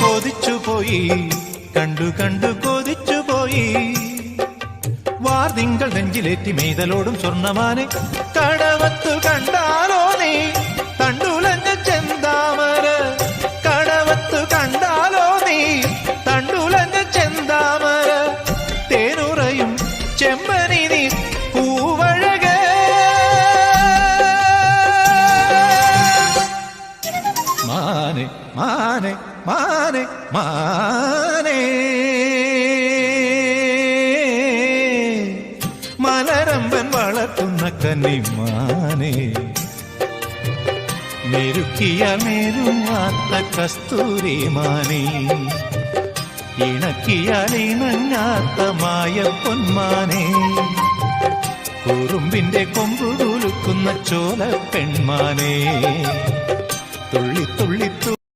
കൊതിച്ചുപോയി കണ്ടു കണ്ടു കൊതിച്ചുപോയി വാർതിങ്കൾ നെഞ്ചിലേറ്റി മെയ്തലോടും സ്വർണ്ണമാനെ കടവത്തു കണ്ടാലോ നീ മാനെ മാനെ മാനെ മാനെ. മലരമ്പൻ വളർത്തുന്ന കന്നി മാനെ. മെരുക്കിയ മെരുമാത്ത കസ്തൂരി മാനെ. ഇണക്കിയാൽ മായ പൊന്മാനെ കുറുമ്പിന്റെ കൊമ്പു കുലുക്കുന്ന ചോല പെൺമാനെ തുള്ളി തുള്ളി തു